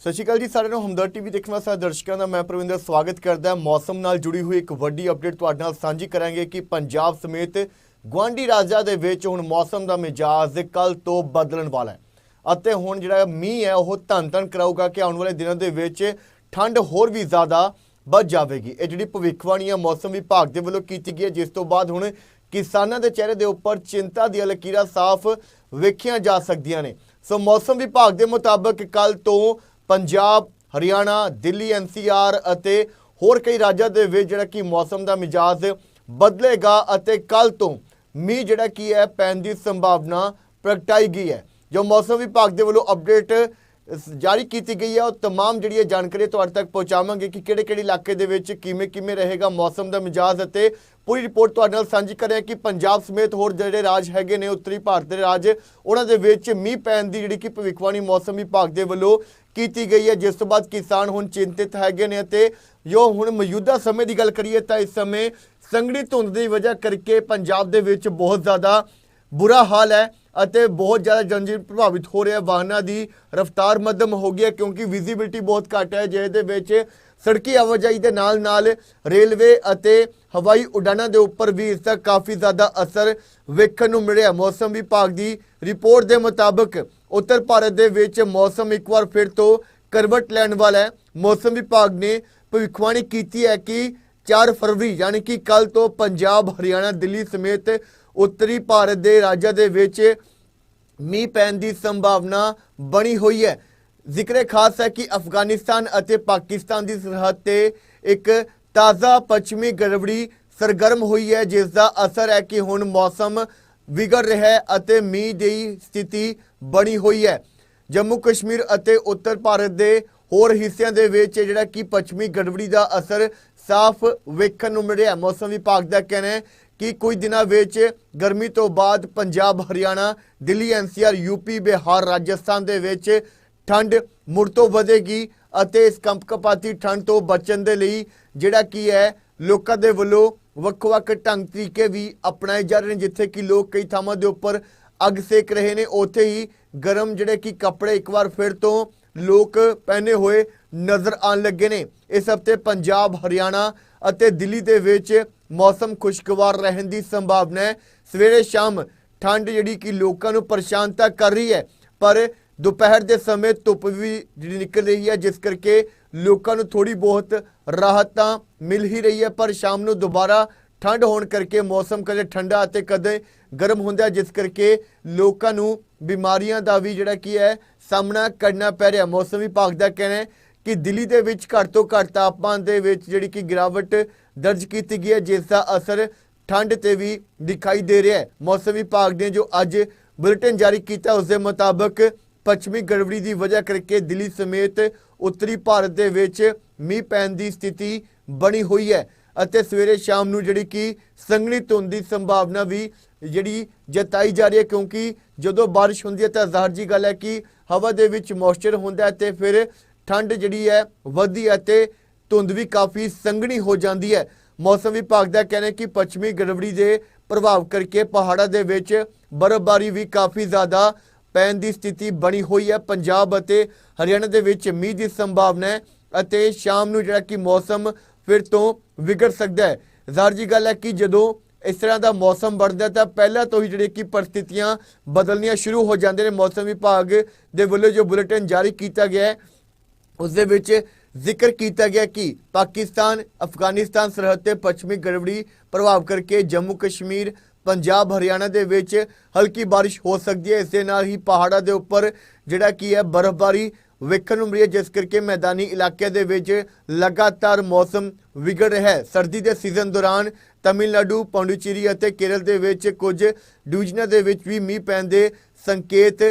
ਸਤਿ ਸ਼੍ਰੀ ਅਕਾਲ ਜੀ, ਸਾਰਿਆਂ ਨੂੰ ਹਮਦਰ ਟੀਵੀ ਦੇਖਣ ਵਾਲੇ ਸਾਰੇ ਦਰਸ਼ਕਾਂ ਦਾ ਮੈਂ ਪ੍ਰਵਿੰਦਰ ਸਵਾਗਤ ਕਰਦਾ। ਮੌਸਮ ਨਾਲ ਜੁੜੀ ਹੋਈ ਇੱਕ ਵੱਡੀ ਅਪਡੇਟ ਤੁਹਾਡੇ ਨਾਲ ਸਾਂਝੀ ਕਰਾਂਗੇ ਕਿ ਪੰਜਾਬ ਸਮੇਤ ਗਵਾਂਡੀ ਰਾਜਾਂ ਦੇ ਵਿੱਚ ਹੁਣ ਮੌਸਮ ਦਾ ਮਿਜਾਜ਼ ਕੱਲ ਤੋਂ ਬਦਲਣ ਵਾਲਾ ਹੈ। ਅਤੇ ਹੁਣ ਜਿਹੜਾ ਮੀਂਹ ਹੈ, ਉਹ ਧੰਨ ਧੰਨ ਕਰਾਊਗਾ ਕਿ ਆਉਣ ਵਾਲੇ ਦਿਨਾਂ ਦੇ ਵਿੱਚ ਠੰਡ ਹੋਰ ਵੀ ਜ਼ਿਆਦਾ ਵੱਧ ਜਾਵੇਗੀ। ਇਹ ਜਿਹੜੀ ਭਵਿੱਖਬਾਣੀ ਹੈ ਮੌਸਮ ਵਿਭਾਗ ਦੇ ਵੱਲੋਂ ਕੀਤੀ ਗਈ ਹੈ, ਜਿਸ ਤੋਂ ਬਾਅਦ ਹੁਣ ਕਿਸਾਨਾਂ ਦੇ ਚਿਹਰੇ ਦੇ ਉੱਪਰ ਚਿੰਤਾ ਦੀਆਂ ਲਕੀਰਾਂ ਸਾਫ਼ ਵੇਖੀਆਂ ਜਾ ਸਕਦੀਆਂ ਨੇ। ਸੋ ਮੌਸਮ ਵਿਭਾਗ ਦੇ ਮੁਤਾਬਕ ਕੱਲ ਤੋਂ ਪੰਜਾਬ ਹਰਿਆਣਾ ਦਿੱਲੀ ਐਨਸੀਆਰ ਅਤੇ ਹੋਰ ਕਈ ਰਾਜਾਂ ਦੇ ਵਿੱਚ ਜਿਹੜਾ ਕਿ ਮੌਸਮ ਦਾ ਮਿਜਾਜ਼ ਬਦਲੇਗਾ ਅਤੇ ਕੱਲ ਤੋਂ ਮੀਂਹ ਜਿਹੜਾ ਕੀ ਹੈ ਪੈਣ ਦੀ ਸੰਭਾਵਨਾ ਪ੍ਰਗਟਾਈ ਗਈ ਹੈ ਜੋ ਮੌਸਮ ਵਿਭਾਗ ਦੇ ਵੱਲੋਂ ਅਪਡੇਟ ਜਾਰੀ ਕੀਤੀ ਗਈ ਹੈ ਉਹ तमाम ਜਿਹੜੀ ਇਹ ਜਾਣਕਾਰੀ ਤੁਹਾਡੇ ਤੱਕ ਪਹੁੰਚਾਵਾਂਗੇ ਕਿ ਕਿਹੜੇ ਕਿਹੜੇ ਇਲਾਕੇ ਦੇ ਵਿੱਚ ਕਿਵੇਂ ਕਿਵੇਂ ਰਹੇਗਾ ਮੌਸਮ ਦਾ ਮਿਜਾਜ਼ ਅਤੇ ਪੂਰੀ ਰਿਪੋਰਟ ਤੁਹਾਡੇ ਨਾਲ ਸਾਂਝੀ ਕਰਿਆ ਕਿ ਪੰਜਾਬ ਸਮੇਤ ਹੋਰ ਜਿਹੜੇ ਰਾਜ ਹੈਗੇ ਨੇ ਉੱਤਰੀ ਭਾਰਤ ਦੇ ਰਾਜ ਉਹਨਾਂ ਦੇ ਵਿੱਚ ਮੀਂਹ ਪੈਣ ਦੀ ਜਿਹੜੀ ਕਿ ਭਵਿੱਖਬਾਣੀ ਮੌਸਮ ਵਿਭਾਗ ਦੇ ਵੱਲੋਂ ਕੀਤੀ ਗਈ ਹੈ। ਜਿਸ ਤੋਂ ਬਾਅਦ ਕਿਸਾਨ ਹੁਣ ਚਿੰਤਿਤ ਹੈਗੇ ਨੇ ਅਤੇ ਜੋ ਹੁਣ ਮੌਜੂਦਾ ਸਮੇਂ ਦੀ ਗੱਲ ਕਰੀਏ ਤਾਂ ਇਸ ਸਮੇਂ ਸੰਘਣੀ ਧੁੰਦ ਦੀ ਵਜ੍ਹਾ ਕਰਕੇ ਪੰਜਾਬ ਦੇ ਵਿੱਚ ਬਹੁਤ ਜ਼ਿਆਦਾ ਬੁਰਾ ਹਾਲ ਹੈ ਅਤੇ ਬਹੁਤ ਜ਼ਿਆਦਾ ਜਨਜੀਵਨ ਪ੍ਰਭਾਵਿਤ ਹੋ ਰਿਹਾ ਵਾਹਨਾਂ ਦੀ ਰਫ਼ਤਾਰ ਮੱਧਮ ਹੋ ਗਈ ਹੈ ਕਿਉਂਕਿ ਵਿਜ਼ਿਬਿਲਟੀ ਬਹੁਤ ਘੱਟ ਹੈ। ਜਿਹਦੇ ਵਿੱਚ ਸੜਕੀ ਆਵਾਜਾਈ ਦੇ ਨਾਲ ਨਾਲ ਰੇਲਵੇ ਅਤੇ ਹਵਾਈ ਉਡਾਣਾਂ ਦੇ ਉੱਪਰ ਵੀ ਇਸ ਦਾ ਕਾਫੀ ਜ਼ਿਆਦਾ ਅਸਰ ਵੇਖਣ ਨੂੰ ਮਿਲਿਆ। ਮੌਸਮ ਵਿਭਾਗ ਦੀ ਰਿਪੋਰਟ ਦੇ ਮੁਤਾਬਕ ਉੱਤਰ ਭਾਰਤ ਦੇ ਵਿੱਚ ਮੌਸਮ ਇੱਕ ਵਾਰ ਫਿਰ ਤੋਂ ਕਰਵਟ ਲੈਣ ਵਾਲਾ ਹੈ। ਮੌਸਮ ਵਿਭਾਗ ਨੇ ਭਵਿੱਖਬਾਣੀ ਕੀਤੀ ਹੈ ਕਿ 4 ਫਰਵਰੀ ਯਾਨੀ ਕਿ ਕੱਲ ਤੋਂ ਪੰਜਾਬ, ਹਰਿਆਣਾ, ਦਿੱਲੀ ਸਮੇਤ ਉੱਤਰੀ ਭਾਰਤ ਦੇ ਰਾਜਾਂ ਦੇ ਵਿੱਚ ਮੀਂਹ ਪੈਣ ਦੀ ਸੰਭਾਵਨਾ ਬਣੀ ਹੋਈ ਹੈ। ਜ਼ਿਕਰੇ ਖਾਸ ਹੈ ਕਿ ਅਫਗਾਨਿਸਤਾਨ ਅਤੇ ਪਾਕਿਸਤਾਨ ਦੀ ਸਰਹੱਦ ਤੇ ਇੱਕ ਤਾਜ਼ਾ ਪੱਛਮੀ ਗੜਬੜੀ ਸਰਗਰਮ ਹੋਈ ਹੈ ਜਿਸ ਦਾ ਅਸਰ ਹੈ ਕਿ ਹੁਣ ਮੌਸਮ ਵਿਗੜ ਰਿਹਾ ਹੈ ਅਤੇ ਮੀਂਹ ਦੀ ਸਥਿਤੀ ਬਣੀ ਹੋਈ ਹੈ। ਜੰਮੂ ਕਸ਼ਮੀਰ ਅਤੇ ਉੱਤਰ ਭਾਰਤ ਦੇ ਹੋਰ ਹਿੱਸਿਆਂ ਦੇ ਵਿੱਚ ਜਿਹੜਾ ਕਿ ਪੱਛਮੀ ਗੜਬੜੀ ਦਾ ਅਸਰ ਸਾਫ਼ ਵੇਖਣ ਨੂੰ ਮਿਲ ਰਿਹਾ ਮੌਸਮ ਵਿਭਾਗ ਦਾ ਕਹਿਣਾ ਹੈ ਕਿ ਕੁਝ ਦਿਨਾਂ ਵਿੱਚ ਗਰਮੀ ਤੋਂ ਬਾਅਦ ਪੰਜਾਬ, ਹਰਿਆਣਾ, ਦਿੱਲੀ ਐਨਸੀਆਰ ਯੂਪੀ ਬਿਹਾਰ, ਰਾਜਸਥਾਨ ਦੇ ਵਿੱਚ ਠੰਡ ਮੁੜ ਤੋਂ ਵਧੇਗੀ ਅਤੇ ਇਸ ਕੰਪਕਪਾਤੀ ਠੰਡ ਤੋਂ ਬਚਣ ਦੇ ਲਈ ਜਿਹੜਾ ਕੀ ਹੈ, ਲੋਕਾਂ ਦੇ ਵੱਲੋਂ ਵੱਖ-ਵੱਖ ਢੰਗ ਤਰੀਕੇ ਵੀ ਅਪਣਾਏ ਜਾ ਰਹੇ ਨੇ, ਜਿੱਥੇ ਕਿ ਲੋਕ ਕਈ ਥਾਵਾਂ ਦੇ ਉੱਪਰ ਅੱਗ ਸੇਕ ਰਹੇ ਨੇ। ਉੱਥੇ ਹੀ ਗਰਮ ਜਿਹੜੇ ਕਿ ਕੱਪੜੇ ਇੱਕ ਵਾਰ ਫਿਰ ਤੋਂ ਲੋਕ ਪਹਿਨੇ ਹੋਏ ਨਜ਼ਰ ਆਉਣ ਲੱਗੇ ਨੇ। ਇਸ ਹਫ਼ਤੇ ਪੰਜਾਬ, ਹਰਿਆਣਾ ਅਤੇ ਦਿੱਲੀ ਦੇ ਵਿੱਚ ਮੌਸਮ ਖੁਸ਼ਗਵਾਰ ਰਹਿਣ ਦੀ ਸੰਭਾਵਨਾ ਹੈ। ਸਵੇਰੇ ਸ਼ਾਮ ਠੰਡ ਜਿਹੜੀ ਕਿ ਲੋਕਾਂ ਨੂੰ ਪਰੇਸ਼ਾਨ ਤਾਂ ਕਰ ਰਹੀ ਹੈ, ਪਰ ਦੁਪਹਿਰ ਦੇ ਸਮੇਂ ਧੁੱਪ ਵੀ ਜਿਹੜੀ ਨਿਕਲ ਰਹੀ ਹੈ, ਜਿਸ ਕਰਕੇ ਲੋਕਾਂ ਨੂੰ ਥੋੜੀ ਬਹੁਤ ਰਾਹਤ ਤਾਂ ਮਿਲ ਹੀ ਰਹੀ ਹੈ, ਪਰ ਸ਼ਾਮ ਨੂੰ ਦੁਬਾਰਾ ਠੰਡ ਹੋਣ ਕਰਕੇ, ਮੌਸਮ ਕਦੇ ਠੰਡਾ ਅਤੇ ਕਦੇ ਗਰਮ ਹੁੰਦਾ ਜਿਸ ਕਰਕੇ ਲੋਕਾਂ ਨੂੰ ਬਿਮਾਰੀਆਂ ਦਾ ਵੀ ਜਿਹੜਾ ਕੀ ਹੈ, ਸਾਹਮਣਾ ਕਰਨਾ ਪੈ ਰਿਹਾ। ਮੌਸਮ ਵਿਭਾਗ ਦਾ ਕਹਿਣਾ ਹੈ ਕਿ ਦਿੱਲੀ ਦੇ ਵਿੱਚ ਘੱਟ ਤੋਂ ਘੱਟ ਤਾਪਮਾਨ ਦੇ ਵਿੱਚ ਜਿਹੜੀ ਕਿ ਗਿਰਾਵਟ ਦਰਜ ਕੀਤੀ ਗਈ ਹੈ, ਜਿਸ ਦਾ ਅਸਰ ਠੰਡ ਤੇ ਵੀ ਦਿਖਾਈ ਦੇ ਰਿਹਾ ਹੈ। ਮੌਸਮ ਵਿਭਾਗ ਨੇ ਜੋ ਅੱਜ ਬੁਲੇਟਿਨ ਜਾਰੀ ਕੀਤਾ, ਉਸ ਦੇ ਮੁਤਾਬਕ ਪੱਛਮੀ ਗੜਬੜੀ ਦੀ ਵਜ੍ਹਾ ਕਰਕੇ ਦਿੱਲੀ ਸਮੇਤ ਉੱਤਰੀ ਭਾਰਤ ਦੇ ਵਿੱਚ ਮੀਂਹ ਪੈਣ ਦੀ ਸਥਿਤੀ ਬਣੀ ਹੋਈ ਹੈ ਅਤੇ ਸਵੇਰੇ ਸ਼ਾਮ ਨੂੰ ਜਿਹੜੀ ਕਿ ਸੰਘਣੀ ਧੁੰਦ ਦੀ ਸੰਭਾਵਨਾ ਵੀ ਜਿਹੜੀ ਜਤਾਈ ਜਾ ਰਹੀ ਹੈ, ਕਿਉਂਕਿ ਜਦੋਂ ਬਾਰਿਸ਼ ਹੁੰਦੀ ਹੈ ਤਾਂ ਜ਼ਾਹਰ ਜੀ ਗੱਲ ਹੈ ਕਿ ਹਵਾ ਦੇ ਵਿੱਚ ਮੋਇਸਚਰ ਹੁੰਦਾ ਹੈ ਤੇ ਫਿਰ ਠੰਡ ਜਿਹੜੀ ਹੈ ਵਧਦੀ ਹੈ ਤੇ ਧੁੰਦ ਵੀ ਕਾਫੀ ਸੰਘਣੀ ਹੋ ਜਾਂਦੀ ਹੈ। ਮੌਸਮ ਵਿਭਾਗ ਦਾ ਕਹਿਣਾ ਹੈ ਕਿ ਪੱਛਮੀ ਗੜਬੜੀ ਦੇ ਪ੍ਰਭਾਵ ਕਰਕੇ ਪਹਾੜਾਂ ਦੇ ਵਿੱਚ ਬਰਫ਼ਬਾਰੀ ਵੀ ਕਾਫੀ ਜ਼ਿਆਦਾ ਪੈਣ ਦੀ ਸਥਿਤੀ ਬਣੀ ਹੋਈ ਹੈ। ਪੰਜਾਬ ਅਤੇ ਹਰਿਆਣਾ ਦੇ ਵਿੱਚ ਮੀਂਹ ਦੀ ਸੰਭਾਵਨਾ ਹੈ ਅਤੇ ਸ਼ਾਮ ਨੂੰ ਜਿਹੜਾ ਕਿ ਮੌਸਮ ਫਿਰ ਤੋਂ ਵਿਗੜ ਸਕਦਾ ਹੈ। ਜ਼ਾਹਰ ਜੀ ਗੱਲ ਹੈ ਕਿ ਜਦੋਂ ਇਸ ਤਰ੍ਹਾਂ ਦਾ ਮੌਸਮ ਬਣਦਾ ਤਾਂ ਪਹਿਲਾਂ ਤੋਂ ਹੀ ਜਿਹੜੇ ਕਿ ਪਰਿਸਥਿਤੀਆਂ ਬਦਲਣੀਆਂ ਸ਼ੁਰੂ ਹੋ ਜਾਂਦੇ ਨੇ। ਮੌਸਮ ਵਿਭਾਗ ਦੇ ਵੱਲੋਂ ਜੋ ਬੁਲੇਟਿਨ ਜਾਰੀ ਕੀਤਾ ਗਿਆ ਹੈ, ਉਸ ਦੇ ਵਿੱਚ ਜ਼ਿਕਰ ਕੀਤਾ ਗਿਆ ਕਿ ਪਾਕਿਸਤਾਨ, ਅਫਗਾਨਿਸਤਾਨ ਸਰਹੱਦ ਤੇ ਪੱਛਮੀ ਗੜਬੜੀ ਪ੍ਰਭਾਵ ਕਰਕੇ ਜੰਮੂ ਕਸ਼ਮੀਰ ਪੰਜਾਬ, ਹਰਿਆਣਾ ਦੇ ਵਿੱਚ ਹਲਕੀ ਬਾਰਿਸ਼ ਹੋ ਸਕਦੀ ਹੈ। ਇਸ ਦੇ ਨਾਲ ਹੀ ਪਹਾੜਾਂ ਦੇ ਉੱਪਰ ਜਿਹੜਾ ਕੀ ਹੈ, ਬਰਫ਼ਬਾਰੀ ਵੇਖਣ ਨੂੰ ਮਿਲੀ ਹੈ, ਜਿਸ ਕਰਕੇ ਮੈਦਾਨੀ ਇਲਾਕਿਆਂ ਦੇ ਵਿੱਚ ਲਗਾਤਾਰ ਮੌਸਮ ਵਿਗੜ ਰਿਹਾ ਹੈ। ਸਰਦੀ ਦੇ ਸੀਜ਼ਨ ਦੌਰਾਨ ਤਮਿਲਨਾਡੂ, ਪੌਂਡੀਚੇਰੀ ਅਤੇ ਕੇਰਲ ਦੇ ਵਿੱਚ ਕੁਝ ਡਿਵੀਜ਼ਨਾਂ ਦੇ ਵਿੱਚ ਵੀ ਮੀਂਹ ਪੈਣ ਦੇ ਸੰਕੇਤ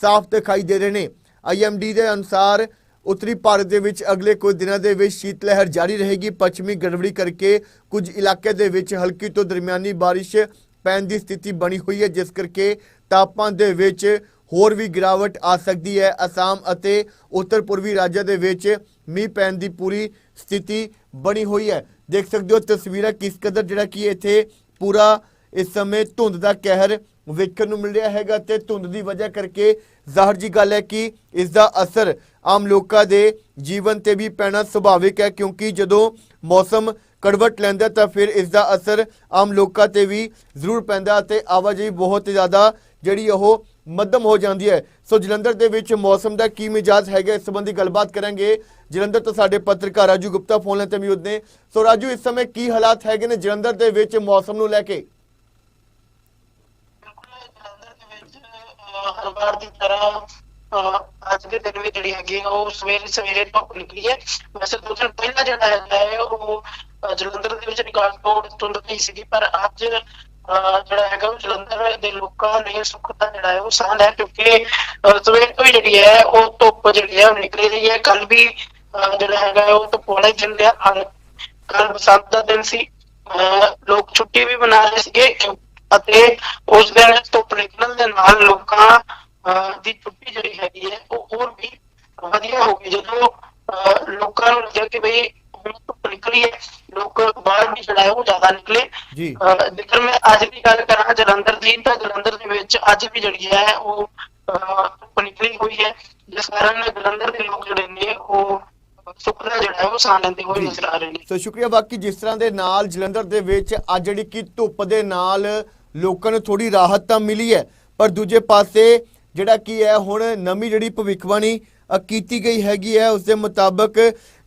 ਸਾਫ਼ ਦਿਖਾਈ ਦੇ ਰਹੇ ਨੇ। ਆਈਐਮਡੀ ਦੇ ਅਨੁਸਾਰ ਉੱਤਰੀ ਭਾਰਤ ਦੇ ਵਿੱਚ ਅਗਲੇ ਕੁਝ ਦਿਨਾਂ ਦੇ ਵਿੱਚ ਸ਼ੀਤ ਲਹਿਰ ਜਾਰੀ ਰਹੇਗੀ। ਪੱਛਮੀ ਗੜਬੜੀ ਕਰਕੇ ਕੁਝ ਇਲਾਕੇ ਦੇ ਵਿੱਚ ਹਲਕੀ ਤੋਂ ਦਰਮਿਆਨੀ ਬਾਰਿਸ਼ ਪੈਣ ਦੀ ਸਥਿਤੀ ਬਣੀ ਹੋਈ ਹੈ, ਜਿਸ ਕਰਕੇ ਤਾਪਮਾਨ ਦੇ ਵਿੱਚ ਹੋਰ ਵੀ ਗਿਰਾਵਟ ਆ ਸਕਦੀ ਹੈ। ਅਸਾਮ ਅਤੇ ਉੱਤਰ ਪੂਰਬੀ ਰਾਜਾਂ ਦੇ ਵਿੱਚ ਮੀਂਹ ਪੈਣ ਦੀ ਪੂਰੀ ਸਥਿਤੀ ਬਣੀ ਹੋਈ ਹੈ। ਦੇਖ ਸਕਦੇ ਹੋ ਤਸਵੀਰਾਂ ਕਿਸ ਕਦਰ ਜਿਹੜਾ ਕਿ ਇੱਥੇ ਪੂਰਾ ਇਸ ਸਮੇਂ ਧੁੰਦ ਦਾ ਕਹਿਰ ਵੇਖਣ ਨੂੰ ਮਿਲ ਰਿਹਾ ਹੈਗਾ ਤੇ ਧੁੰਦ ਦੀ ਵਜ੍ਹਾ ਕਰਕੇ ਜ਼ਾਹਰ ਜੀ ਗੱਲ ਹੈ ਕਿ ਇਸ ਦਾ ਅਸਰ ਆਮ ਲੋਕਾਂ ਦੇ ਜੀਵਨ ਤੇ ਵੀ ਪੈਣਾ ਸੁਭਾਵਿਕ ਹੈ, ਕਿਉਂਕਿ ਜਦੋਂ ਮੌਸਮ ਕੜਵਟ ਲੈਂਦਾ ਹੈ ਤਾਂ ਫਿਰ ਇਸ ਦਾ ਅਸਰ ਆਮ ਲੋਕਾਂ ਤੇ ਵੀ ਜ਼ਰੂਰ ਪੈਂਦਾ ਅਤੇ ਆਵਾਜਾਈ ਬਹੁਤ ਜ਼ਿਆਦਾ ਜਿਹੜੀ ਉਹ ਮੱਧਮ ਹੋ ਜਾਂਦੀ ਹੈ। ਸੋ ਜਲੰਧਰ ਦੇ ਵਿੱਚ ਮੌਸਮ ਦਾ ਕੀ ਮਿਜਾਜ਼ ਹੈਗਾ ਇਸ ਸੰਬੰਧੀ ਗੱਲਬਾਤ ਕਰਾਂਗੇ। ਜਲੰਧਰ ਤੋਂ ਸਾਡੇ ਪੱਤਰਕਾਰ ਰਾਜੂ ਗੁਪਤਾ ਫੋਨ ਲਾਈਨ ਤੇ ਮੌਜੂਦ ਨੇ। ਸੋ ਰਾਜੂ ਇਸ ਸਮੇਂ ਕੀ ਹਾਲਾਤ ਹੈਗੇ ਨੇ ਜਲੰਧਰ ਦੇ ਵਿੱਚ ਮੌਸਮ ਨੂੰ ਲੈ ਕੇ? ਬਿਲਕੁਲ ਜਲੰਧਰ ਦੇ ਵਿੱਚ ਅਹ, ਹਰ ਵਾਰ ਦੀ ਤਰ੍ਹਾਂ ਅਹ, ਅੱਜ ਦੇ ਦਿਨ ਵੀ ਜਿਹੜੀ ਹੈਗੀ ਆ ਉਹ ਸਵੇਰੇ ਸਵੇਰੇ ਧੁੱਪ ਨਿਕਲੀ ਹੈ। ਵੈਸੇ ਦੋ ਦਿਨ ਪਹਿਲਾਂ ਜਿਹੜਾ ਹੈਗਾ ਹੈ ਉਹ ਅਹ, ਜਲੰਧਰ ਦੇ ਵਿੱਚ ਰਿਕਾਰਡ ਤੋੜ ਧੁੰਦ ਪਈ ਸੀਗੀ ਪਰ ਅੱਜ ਜਿਹੜਾ ਹੈਗਾ ਉਹ ਜਲੰਧਰ ਦੇ ਲੋਕਾਂ ਨੇ ਸੁੱਖ ਦਾ ਜਿਹੜਾ ਹੈ ਉਹ ਸਾਹ ਲਿਆ ਕਿਉਂਕਿ ਸਵੇਰ ਤੋਂ ਹੀ ਜਿਹੜੀ ਹੈ ਉਹ ਧੁੱਪ ਜਿਹੜੀ ਹੈ ਉਹ ਨਿਕਲੀ ਰਹੀ ਹੈ। ਕੱਲ ਵੀ ਜਿਹੜਾ ਹੈਗਾ ਉਹ ਧੁੱਪ ਵਾਲਾ ਹੀ ਦਿਨ ਰਿਹਾ। ਕੱਲ ਬਸੰਤ ਦਾ ਦਿਨ ਸੀ। ਅਹ, ਲੋਕ ਛੁੱਟੀ ਵੀ ਮਨਾ ਰਹੇ ਸੀਗੇ ਅਤੇ ਉਸ ਦਿਨ ਧੁੱਪ ਨਿਕਲਣ ਦੇ ਨਾਲ ਲੋਕਾਂ ਅਹ, ਦੀ ਛੁੱਟੀ ਜਿਹੜੀ ਹੈਗੀ ਹੈ ਉਹ ਹੋਰ ਵੀ ਵਧੀਆ ਹੋ ਗਈ। ਜਦੋਂ ਅਹ, ਲੋਕਾਂ ਨੂੰ ਲੱਗਿਆ ਕਿ ਬਈ ਹੁਣ ਧੁੱਪ ਨਿਕਲੀ ਹੈ ਲੋਕ ਬਾਹਰ ਵੀ ਜਿਹੜਾ ਹੈ ਉਹ ਜ਼ਿਆਦਾ ਨਿਕਲੇ। ਜੀ। ਅਹ, ਜੇਕਰ ਮੈਂ ਅੱਜ ਦੀ ਗੱਲ ਕਰਾਂ ਜਲੰਧਰ ਦੀ ਤਾਂ ਜਲੰਧਰ ਦੇ ਵਿੱਚ ਅੱਜ ਵੀ ਜਿਹੜੀ ਹੈ ਉਹ ਅਹ, ਧੁੱਪ ਨਿਕਲੀ ਹੋਈ ਹੈ। ਜਿਸ ਕਾਰਨ ਜਲੰਧਰ ਦੇ ਲੋਕ ਜਿਹੜੇ ਨੇ ਉਹ ਸੁੱਖ ਦਾ ਜਿਹੜਾ ਹੈ ਉਹ ਸਾਹ ਲੈਂਦੇ ਹੋਏ ਜੀ। ਨਜ਼ਰ ਆ ਰਹੇ ਨੇ। ਸੋ ਸ਼ੁਕਰੀਆ ਬਾਕੀ ਜਿਸ ਤਰ੍ਹਾਂ ਦੇ ਨਾਲ ਜਲੰਧਰ ਦੇ ਵਿੱਚ ਅੱਜ ਜਿਹੜੀ ਕਿ ਧੁੱਪ ਦੇ ਨਾਲ ਲੋਕਾਂ ਨੂੰ ਥੋੜੀ ਰਾਹਤ ਤਾਂ ਮਿਲੀ ਹੈ ਪਰ ਦੂਜੇ ਪਾਸੇ ਜਿਹੜਾ ਕੀ ਹੈ ਹੁਣ ਨਵੀਂ ਜਿਹੜੀ ਭਵਿੱਖਬਾਣੀ ਕੀਤੀ ਗਈ ਹੈਗੀ ਹੈ। ਉਸ ਦੇ ਮੁਤਾਬਕ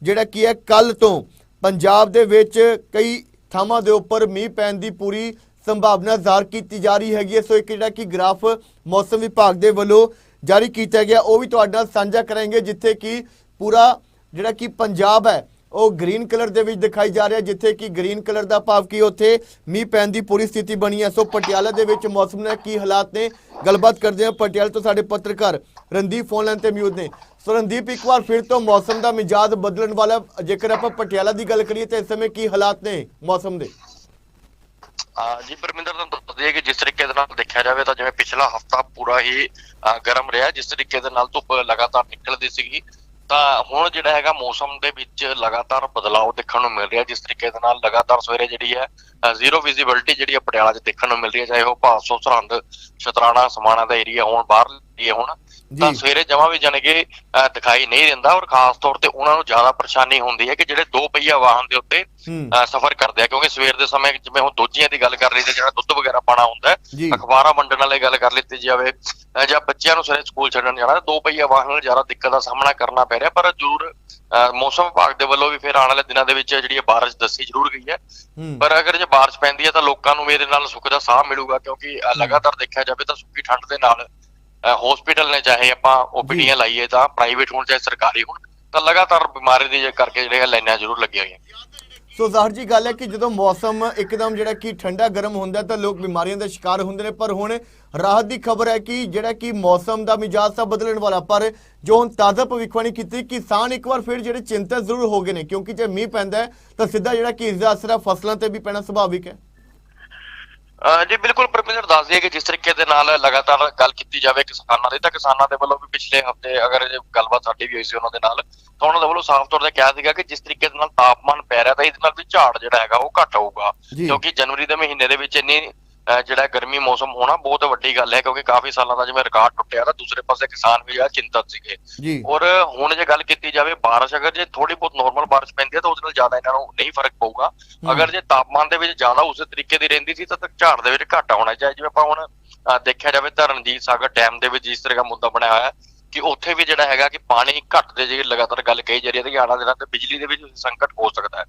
ਜਿਹੜਾ ਕੀ ਹੈ ਕੱਲ ਤੋਂ ਪੰਜਾਬ ਦੇ ਵਿੱਚ ਕਈ ਥਾਵਾਂ ਦੇ ਉੱਪਰ ਮੀਂਹ ਪੈਣ ਦੀ ਪੂਰੀ ਸੰਭਾਵਨਾ ਜ਼ਾਹਰ ਕੀਤੀ ਜਾ ਰਹੀ ਹੈਗੀ ਹੈ। ਸੋ ਇੱਕ ਜਿਹੜਾ ਕਿ ਗ੍ਰਾਫ ਮੌਸਮ ਵਿਭਾਗ ਦੇ ਵੱਲੋਂ ਜਾਰੀ ਕੀਤਾ ਗਿਆ, ਉਹ ਵੀ ਤੁਹਾਡੇ ਨਾਲ ਸਾਂਝਾ ਕਰਾਂਗੇ, ਜਿੱਥੇ ਕਿ ਪੂਰਾ ਜਿਹੜਾ ਕਿ ਪੰਜਾਬ ਹੈ ਉਹ ਗ੍ਰੀਨ ਕਲਰ ਦੇ ਵਿੱਚ ਦਿਖਾਈ ਜਾ ਰਿਹਾ, ਜਿੱਥੇ ਕਿ ਗ੍ਰੀਨ ਕਲਰ ਦਾ ਭਾਵ ਕਿ ਉੱਥੇ ਮੀਂਹ ਪੈਣ ਦੀ ਪੂਰੀ ਸਥਿਤੀ ਬਣੀ ਹੈ। ਸੋ ਪਟਿਆਲਾ ਦੇ ਵਿੱਚ ਮੌਸਮ ਦੇ ਕੀ ਹਾਲਾਤ ਨੇ? ਗੱਲਬਾਤ ਕਰਦੇ ਹਾਂ ਪਟਿਆਲਾ ਤੋਂ ਸਾਡੇ ਪੱਤਰਕਾਰ ਰਣਦੀਪ ਫੋਨ ਲਾਈਨ ਤੇ ਮਿਊਟ ਨੇ। ਸੋ ਰਣਦੀਪ, ਇੱਕ ਵਾਰ ਫਿਰ ਤੋਂ ਮੌਸਮ ਦਾ ਮਿਜਾਜ਼ ਬਦਲਣ ਵਾਲਾ, ਜੇਕਰ ਆਪਾਂ ਪਟਿਆਲਾ ਦੀ ਗੱਲ ਕਰੀਏ ਤਾਂ ਇਸ ਸਮੇਂ ਕੀ ਹਾਲਾਤ ਨੇ ਮੌਸਮ ਦੇ? ਜੀ ਪਰਮਿੰਦਰ, ਤੁਹਾਨੂੰ ਦੱਸ ਦਈਏ ਕਿ ਜਿਸ ਤਰੀਕੇ ਦੇ ਨਾਲ ਦੇਖਿਆ ਜਾਵੇ ਤਾਂ ਜਿਵੇਂ ਪਿਛਲਾ ਹਫਤਾ ਪੂਰਾ ਹੀ ਗਰਮ ਰਿਹਾ, ਜਿਸ ਤਰੀਕੇ ਦੇ ਨਾਲ ਧੁੱਪ ਲਗਾਤਾਰ ਨਿਕਲਦੀ ਸੀਗੀ। ਤਾਂ ਹੁਣ ਜਿਹੜਾ ਹੈਗਾ ਮੌਸਮ ਦੇ ਵਿੱਚ ਲਗਾਤਾਰ ਬਦਲਾਅ ਦੇਖਣ ਨੂੰ ਮਿਲ ਰਿਹਾ, ਜਿਸ ਤਰੀਕੇ ਦੇ ਨਾਲ ਲਗਾਤਾਰ ਸਵੇਰੇ ਜਿਹੜੀ ਹੈ ਜ਼ੀਰੋ ਵਿਜ਼ਿਬਿਲਟੀ ਜਿਹੜੀ ਹੈ ਪਟਿਆਲਾ 'ਚ ਦੇਖਣ ਨੂੰ ਮਿਲ ਰਹੀ ਹੈ, ਚਾਹੇ ਉਹ ਭਾਸੋ ਸਰਹੰਦ ਸ਼ਤਰਾਣਾ ਸਮਾਣਾ ਦਾ ਏਰੀਆ ਹੋਣ, ਬਾਹਰ ਏਰੀਆ ਹੋਣ ਤਾਂ ਸਵੇਰੇ ਜਮਾ ਵੀ ਜਾਣੀ ਕਿ ਅ, ਦਿਖਾਈ ਨਹੀਂ ਦਿੰਦਾ ਔਰ ਖਾਸ ਤੌਰ ਤੇ ਉਹਨਾਂ ਨੂੰ ਜ਼ਿਆਦਾ ਪਰੇਸ਼ਾਨੀ ਹੁੰਦੀ ਹੈ ਕਿ ਜਿਹੜੇ ਦੋ ਪਹੀਆ ਵਾਹਨ ਦੇ ਉੱਤੇ ਸਫ਼ਰ ਕਰਦੇ ਆ। ਕਿਉਂਕਿ ਸਵੇਰ ਦੇ ਸਮੇਂ ਜਿਵੇਂ ਹੁਣ ਦੋਜੀਆਂ ਦੀ ਗੱਲ ਕਰ ਲਈ ਤੇ ਜਿਹੜਾ ਦੁੱਧ ਵਗੈਰਾ ਪਾਣਾ ਹੁੰਦਾ ਅਖਬਾਰਾਂ ਵੰਡਣ ਵਾਲੇ ਗੱਲ ਕਰ ਲਿੱਤੀ ਜਾਵੇ ਜਾਂ ਬੱਚਿਆਂ ਨੂੰ ਸਵੇਰੇ ਸਕੂਲ ਛੱਡਣ ਜਾਣਾ ਦੋ ਪਹੀਆ ਵਾਹਨ ਨਾਲ ਜ਼ਿਆਦਾ ਦਿੱਕਤ ਦਾ ਸਾਹਮਣਾ ਕਰਨਾ ਪੈ ਰਿਹਾ। ਪਰ ਜ਼ਰੂਰ ਮੌਸਮ ਵਿਭਾਗ ਦੇ ਵੱਲੋਂ ਵੀ ਫਿਰ ਆਉਣ ਵਾਲੇ ਦਿਨਾਂ ਦੇ ਵਿੱਚ ਜਿਹੜੀ ਇਹ ਬਾਰਿਸ਼ ਦੱਸੀ ਜ਼ਰੂਰ ਗਈ ਹੈ। ਪਰ ਅਗਰ ਜੇ ਬਾਰਿਸ਼ ਪੈਂਦੀ ਹੈ ਤਾਂ ਲੋਕਾਂ ਨੂੰ ਮੇਰੇ ਨਾਲ ਸੁੱਖ ਦਾ ਸਾਹ ਮਿਲੂਗਾ ਕਿਉਂਕਿ ਲਗਾਤਾਰ ਦੇਖਿਆ ਜਾਵੇ ਤਾਂ ਸੁੱਕੀ ਠੰਡ ਦੇ ਨਾਲ ਹਸਪੀਟਲ ਨੇ ਚਾਹੇ ਆਪਾਂ ਓਪੀਡੀਆਂ ਲਾਈਏ ਤਾਂ ਪ੍ਰਾਈਵੇਟ ਹੋਣ ਚਾਹੇ ਸਰਕਾਰੀ ਹੋਣ ਤਾਂ ਲਗਾਤਾਰ ਬਿਮਾਰੀ ਦੀ ਕਰਕੇ ਜਿਹੜੇ ਲਾਈਨਾਂ ਜ਼ਰੂਰ ਲੱਗੀਆਂ ਹੋਈਆਂ। ਸੋ ਜ਼ਾਹਰ ਜੀ ਗੱਲ ਹੈ ਕਿ ਜਦੋਂ ਮੌਸਮ ਇੱਕਦਮ ਜਿਹੜਾ ਕਿ ਠੰਡਾ ਗਰਮ ਹੁੰਦਾ ਤਾਂ ਲੋਕ ਬਿਮਾਰੀਆਂ ਦਾ ਸ਼ਿਕਾਰ ਹੁੰਦੇ ਨੇ ਪਰ ਹੁਣ ਰਾਹਤ ਦੀ ਖਬਰ ਹੈ ਕਿ ਜਿਹੜਾ ਕਿ ਮੌਸਮ ਦਾ ਮਿਜਾਜ਼ ਤਾਂ ਬਦਲਣ ਵਾਲਾ ਪਰ ਜੋ ਹੁਣ ਤਾਜ਼ਾ ਭਵਿੱਖਬਾਣੀ ਕੀਤੀ ਕਿਸਾਨ ਇੱਕ ਵਾਰ ਫਿਰ ਜਿਹੜੇ ਚਿੰਤਤ ਜ਼ਰੂਰ ਹੋ ਗਏ ਨੇ ਕਿਉਂਕਿ ਜੇ ਮੀਂਹ ਪੈਂਦਾ ਤਾਂ ਸਿੱਧਾ ਜਿਹੜਾ ਕਿ ਇਸ ਦਾ ਅਸਰ ਫਸਲਾਂ ਤੇ ਵੀ ਪੈਣਾ ਸੁਭਾਵਿਕ ਹੈ। ਜੀ ਬਿਲਕੁਲ ਪਰਮਿੰਦਰ ਦੱਸ ਦਈਏ ਕਿ ਜਿਸ ਤਰੀਕੇ ਦੇ ਨਾਲ ਲਗਾਤਾਰ ਗੱਲ ਕੀਤੀ ਜਾਵੇ ਕਿਸਾਨਾਂ ਦੀ ਤਾਂ ਕਿਸਾਨਾਂ ਦੇ ਵੱਲੋਂ ਵੀ ਪਿਛਲੇ ਹਫ਼ਤੇ ਅਗਰ ਗੱਲਬਾਤ ਸਾਡੀ ਵੀ ਹੋਈ ਸੀ ਉਹਨਾਂ ਦੇ ਨਾਲ ਤਾਂ ਉਹਨਾਂ ਦੇ ਵੱਲੋਂ ਸਾਫ਼ ਤੌਰ ਤੇ ਕਿਹਾ ਸੀਗਾ ਕਿ ਜਿਸ ਤਰੀਕੇ ਦੇ ਨਾਲ ਤਾਪਮਾਨ ਪੈ ਰਿਹਾ ਤਾਂ ਇਹਦੇ ਨਾਲ ਵੀ ਝਾੜ ਜਿਹੜਾ ਹੈਗਾ ਉਹ ਘਟ ਆਊਗਾ ਕਿਉਂਕਿ ਜਨਵਰੀ ਦੇ ਮਹੀਨੇ ਦੇ ਵਿੱਚ ਇੰਨੀ ਜਿਹੜਾ ਗਰਮੀ ਮੌਸਮ ਹੋਣਾ ਬਹੁਤ ਵੱਡੀ ਗੱਲ ਹੈ ਕਿਉਂਕਿ ਕਾਫੀ ਸਾਲਾਂ ਦਾ ਜਿਵੇਂ ਰਿਕਾਰਡ ਟੁੱਟਿਆ ਤਾਂ ਦੂਸਰੇ ਪਾਸੇ ਕਿਸਾਨ ਵੀ ਆ ਚਿੰਤਤ ਸੀਗੇ। ਔਰ ਹੁਣ ਜੇ ਗੱਲ ਕੀਤੀ ਜਾਵੇ ਬਾਰਿਸ਼ ਅਗਰ ਜੇ ਥੋੜੀ ਬਹੁਤ ਨਾਰਮਲ ਬਾਰਿਸ਼ ਪੈਂਦੀ ਹੈ ਤਾਂ ਉਹਦੇ ਨਾਲ ਜ਼ਿਆਦਾ ਇਹਨਾਂ ਨੂੰ ਨਹੀਂ ਫ਼ਰਕ ਪਊਗਾ। ਅਗਰ ਜੇ ਤਾਪਮਾਨ ਦੇ ਵਿੱਚ ਜ਼ਿਆਦਾ ਉਸੇ ਤਰੀਕੇ ਦੀ ਰਹਿੰਦੀ ਸੀ ਤਾਂ ਝਾੜ ਦੇ ਵਿੱਚ ਘਾਟਾ ਹੋਣਾ ਚਾਹੀਦਾ। ਜਿਵੇਂ ਆਪਾਂ ਹੁਣ ਦੇਖਿਆ ਜਾਵੇ ਤਾਂ ਰਣਜੀਤ ਸਾਗਰ ਡੈਮ ਦੇ ਵਿੱਚ ਜਿਸ ਤਰ੍ਹਾਂ ਦਾ ਮੁੱਦਾ ਬਣਿਆ ਹੋਇਆ ਹੈ ਕਿ ਉੱਥੇ ਵੀ ਜਿਹੜਾ ਹੈਗਾ ਕਿ ਪਾਣੀ ਘੱਟ ਦੇ ਜੇ ਲਗਾਤਾਰ ਗੱਲ ਕਹੀ ਜਾ ਰਹੀ ਹੈ ਕਿ ਆਉਣ ਦਿਨਾਂ ਤੇ ਬਿਜਲੀ ਦੇ ਵਿੱਚ ਸੰਕਟ ਹੋ ਸਕਦਾ ਹੈ।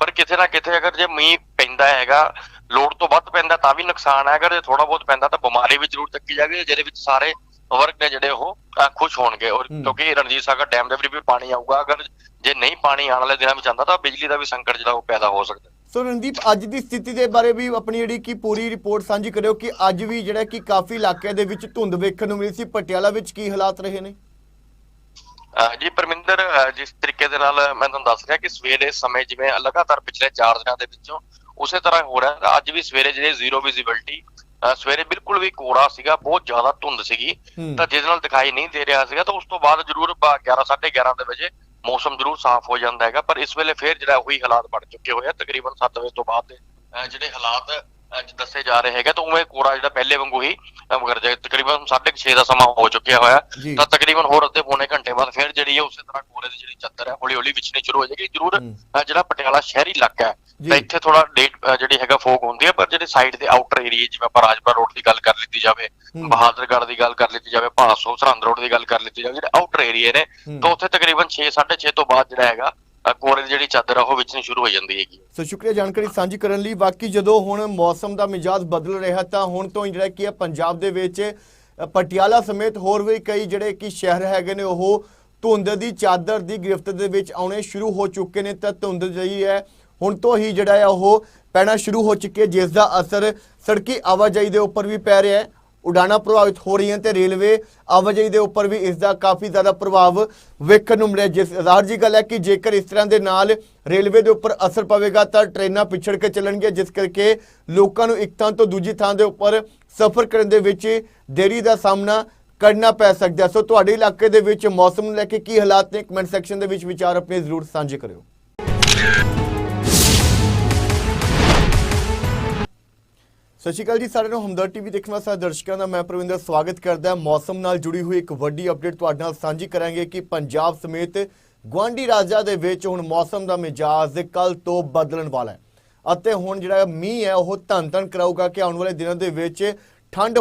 ਪਰ ਕਿਤੇ ਨਾ ਕਿਤੇ ਅਗਰ ਜੇ ਮੀਂਹ ਪੈਂਦਾ ਹੈਗਾ ਲੋੜ ਤੋਂ ਵੱਧ ਪੈਂਦਾ ਤਾਂ ਵੀ ਨੁਕਸਾਨ ਹੈ। ਅਗਰ ਜੇ ਥੋੜਾ ਬਹੁਤ ਪੈਂਦਾ ਤਾਂ ਬਿਮਾਰੀ ਵੀ ਜ਼ਰੂਰ ਚੱਕੀ ਜਾਵੇ ਜਿਹਦੇ ਵਿੱਚ ਸਾਰੇ ਵਰਗ ਨੇ ਜਿਹੜੇ ਉਹ ਖੁਸ਼ ਹੋਣਗੇ। ਔਰ। ਕਿਉਂਕਿ ਰਣਜੀਤ ਸਾਗਰ ਡੈਮ ਦੇ ਵਿੱਚ ਵੀ ਪਾਣੀ ਆਊਗਾ। ਅਗਰ ਜੇ ਨਹੀਂ ਪਾਣੀ ਆਉਣ ਵਾਲੇ ਦਿਨਾਂ ਵਿੱਚ ਆਉਂਦਾ ਤਾਂ ਬਿਜਲੀ ਦਾ ਵੀ ਸੰਕਟ ਜਿਹੜਾ ਉਹ ਪੈਦਾ ਹੋ ਸਕਦਾ ਹੈ। ਸੋ ਰਣਦੀਪ ਅੱਜ ਦੀ ਸਥਿਤੀ ਦੇ ਬਾਰੇ ਵੀ ਆਪਣੀ ਜਿਹੜੀ ਕਿ ਪੂਰੀ ਰਿਪੋਰਟ ਸਾਂਝੀ ਕਰਿਓ ਕਿ ਅੱਜ ਵੀ ਜਿਹੜਾ ਕਿ ਕਾਫੀ ਇਲਾਕਿਆਂ ਦੇ ਵਿੱਚ ਧੁੰਦ ਵੇਖਣ ਨੂੰ ਮਿਲੀ ਸੀ। ਪਟਿਆਲਾ ਵਿੱਚ ਕੀ ਹਾਲਾਤ ਰਹੇ ਨੇ? ਜੀ ਪਰਮਿੰਦਰ ਜਿਸ ਤਰੀਕੇ ਦੇ ਨਾਲ ਮੈਂ ਤੁਹਾਨੂੰ ਦੱਸ ਰਿਹਾ ਕਿ ਸਵੇਰੇ ਸਮੇਂ ਜਿਵੇਂ ਲਗਾਤਾਰ ਪਿਛਲੇ 4 ਦਿਨਾਂ ਦੇ ਵਿੱਚੋਂ ਉਸੇ ਤਰ੍ਹਾਂ ਹੋ ਰਿਹਾ। ਅੱਜ ਵੀ ਸਵੇਰੇ ਜਿਹੜੇ ਜ਼ੀਰੋ ਵਿਜ਼ਿਬਿਲਟੀ ਸਵੇਰੇ ਬਿਲਕੁਲ ਵੀ ਕੋਰਾ ਸੀਗਾ ਬਹੁਤ ਜ਼ਿਆਦਾ ਧੁੰਦ ਸੀਗੀ। ਤਾਂ ਜਿਹਦੇ ਨਾਲ ਦਿਖਾਈ ਨਹੀਂ ਦੇ ਰਿਹਾ ਸੀਗਾ ਤਾਂ ਉਸ ਤੋਂ ਬਾਅਦ ਜ਼ਰੂਰ 11 11:30 ਦੇ ਵਜੇ ਮੌਸਮ ਜ਼ਰੂਰ ਸਾਫ਼ ਹੋ ਜਾਂਦਾ ਹੈਗਾ ਪਰ ਇਸ ਵੇਲੇ ਫੇਰ ਜਿਹੜਾ ਉਹੀ ਹਾਲਾਤ ਬਣ ਚੁੱਕੇ ਹੋਏ ਆ ਤਕਰੀਬਨ 7 ਵਜੇ ਤੋਂ ਬਾਅਦ ਦੇ ਜਿਹੜੇ ਹਾਲਾਤ ਅੱਜ ਦੱਸੇ ਜਾ ਰਹੇ ਹੈਗੇ ਤਾਂ ਉਵੇਂ ਕੋਰਾ ਜਿਹੜਾ ਪਹਿਲੇ ਵਾਂਗੂ ਹੀ ਅਹ, ਮਗਰ ਜੇ ਤਕਰੀਬਨ 6:30 ਦਾ ਸਮਾਂ ਹੋ ਚੁੱਕਿਆ ਹੋਇਆ। ਤਾਂ ਤਕਰੀਬਨ ਹੋਰ ਅੱਧੇ ਪੌਣੇ ਘੰਟੇ ਜਿਹੜੀ ਹੈ ਉਸੇ ਤਰ੍ਹਾਂ ਕੋਰੇ ਦੀ ਜਿਹੜੀ ਚੱਦਰ ਹੈ ਹੌਲੀ ਹੌਲੀ ਵਿਛਣੀ ਸ਼ੁਰੂ ਹੋ ਜਾਏਗੀ ਜ਼ਰੂਰ ਜਿਹੜਾ ਪਟਿਆਲਾ ਸ਼ਹਿਰੀ ਇਲਾਕਾ ਹੈ। ਤਾਂ ਇੱਥੇ ਥੋੜਾ ਡੇਟ ਜਿਹੜੀ ਹੈਗਾ ਫੋਕ ਹੁੰਦੀ ਹੈ ਪਰ ਜਿਹੜੇ ਸਾਈਡ ਦੇ ਆਊਟਰ ਏਰੀਆ ਜਿਵੇਂ ਆਪਾਂ ਰਾਜਪੁਰਾ ਰੋਡ ਦੀ ਗੱਲ ਕਰ ਲਿੱਤੀ ਜਾਵੇ। ਬਹਾਦਰਗੜ੍ਹ ਦੀ ਗੱਲ ਕਰ ਲਿੱਤੀ ਜਾਵੇ ਭਾਸੋ ਸਰਹੰਦ ਰੋਡ ਦੀ ਗੱਲ ਕਰ ਲਿੱਤੀ ਜਾਵੇ ਜਿਹੜੇ ਆਊਟਰ ਏਰੀਆ ਨੇ। ਤਾਂ ਉੱਥੇ ਤਕਰੀਬਨ 6 6:30 ਤੋਂ ਬਾਅਦ ਜਿਹੜਾ ਹੈਗਾ ਕੋਰੇ ਦੀ ਜਿਹੜੀ ਚਾਦਰ ਆ ਉਹ ਵਿਛਣੀ ਸ਼ੁਰੂ ਹੋ ਜਾਂਦੀ ਹੈਗੀ ਸੋ ਸ਼ੁਕਰੀਆ ਜਾਣਕਾਰੀ ਸਾਂਝੀ ਕਰਨ ਲਈ ਬਾਕੀ ਜਦੋਂ ਹੁਣ ਮੌਸਮ ਦਾ ਮਿਜਾਜ਼ ਬਦਲ ਰਿਹਾ ਤਾਂ ਹੁਣ ਤੋਂ ਜਿਹੜਾ ਕੀ ਹੈ ਪੰਜਾਬ ਦੇ ਵਿੱਚ ਪਟਿਆਲਾ ਸਮੇਤ ਹੋਰ ਵੀ ਕਈ ਜਿਹੜੇ ਕਿ ਸ਼ਹਿਰ ਹੈਗੇ ਨੇ ਉਹ ਧੁੰਦ ਦੀ ਚਾਦਰ ਦੀ ਗ੍ਰਿਫਤ ਦੇ ਵਿੱਚ ਆਉਣੇ ਸ਼ੁਰੂ ਹੋ ਚੁੱਕੇ ਨੇ, ਤਾਂ ਧੁੰਦ ਜਿਹੜੀ ਹੈ, ਹੁਣ ਤੋਂ ਹੀ ਜਿਹੜਾ ਹੈ ਉਹ ਪੈਣਾ ਸ਼ੁਰੂ ਹੋ ਚੁੱਕੀ ਹੈ, ਜਿਸ ਦਾ ਅਸਰ ਸੜਕੀ ਆਵਾਜਾਈ ਦੇ ਉੱਪਰ ਵੀ ਪੈ ਰਿਹਾ ਹੈ। ਉਡਾਣਾਂ ਪ੍ਰਭਾਵਿਤ ਹੋ ਰਹੀਆਂ ਤੇ ਰੇਲਵੇ ਆਵਾਜਾਈ ਦੇ ਉੱਪਰ ਵੀ ਇਸ ਦਾ ਕਾਫੀ ਜ਼ਿਆਦਾ ਪ੍ਰਭਾਵ ਵੇਖਣ ਨੂੰ ਮਿਲਿਆ। ਜਿਸ ਜ਼ਾਹਰ ਜੀ ਗੱਲ ਹੈ ਕਿ ਜੇਕਰ ਇਸ ਤਰ੍ਹਾਂ ਦੇ ਨਾਲ ਰੇਲਵੇ ਦੇ ਉੱਪਰ ਅਸਰ ਪਵੇਗਾ, ਤਾਂ ਟ੍ਰੇਨਾਂ ਪਿਛੜ ਕੇ ਚੱਲਣਗੀਆਂ, ਜਿਸ ਕਰਕੇ ਲੋਕਾਂ ਨੂੰ ਇੱਕ ਥਾਂ ਤੋਂ ਦੂਜੀ ਥਾਂ ਦੇ ਉੱਪਰ ਸਫ਼ਰ ਕਰਨ ਦੇ ਵਿੱਚ ਦੇਰੀ ਦਾ ਸਾਹਮਣਾ ਕਰਨਾ ਪੈ ਸਕਦਾ ਸੋ ਤੁਹਾਡੇ ਇਲਾਕੇ ਦੇ ਵਿੱਚ ਮੌਸਮ ਨੂੰ ਲੈ ਕੇ ਕੀ ਹਾਲਾਤ ਨੇ? ਕਮੈਂਟ ਸੈਕਸ਼ਨ ਦੇ ਵਿੱਚ ਵਿਚਾਰ ਆਪਣੇ ਜ਼ਰੂਰ ਸਾਂਝੇ ਕਰਿਓ। ਸਤਿ ਸ਼੍ਰੀ ਅਕਾਲ ਜੀ, ਸਾਰਿਆਂ ਨੂੰ ਹਮਦਰ ਟੀਵੀ ਦੇਖਣ ਵਾਲੇ ਦਰਸ਼ਕਾਂ ਦਾ ਮੈਂ ਪ੍ਰਵਿੰਦਰ ਸਵਾਗਤ ਕਰਦਾ ਮੌਸਮ ਨਾਲ ਜੁੜੀ ਹੋਈ ਇੱਕ ਵੱਡੀ ਅਪਡੇਟ ਤੁਹਾਡੇ ਨਾਲ ਸਾਂਝੀ ਕਰਾਂਗੇ ਕਿ ਪੰਜਾਬ ਸਮੇਤ ਗੁਆਂਢੀ ਰਾਜਾਂ ਦੇ ਵਿੱਚ ਹੁਣ ਮੌਸਮ ਦਾ ਮਿਜਾਜ਼ ਕੱਲ ਤੋਂ ਬਦਲਣ ਵਾਲਾ ਹੈ। ਅਤੇ ਹੁਣ ਜਿਹੜਾ ਮੀਂਹ ਹੈ, ਉਹ ਧੰਨ ਧੰਨ ਕਰਾਊਗਾ ਕਿ ਆਉਣ ਵਾਲੇ ਦਿਨਾਂ ਦੇ ਵਿੱਚ ਠੰਡ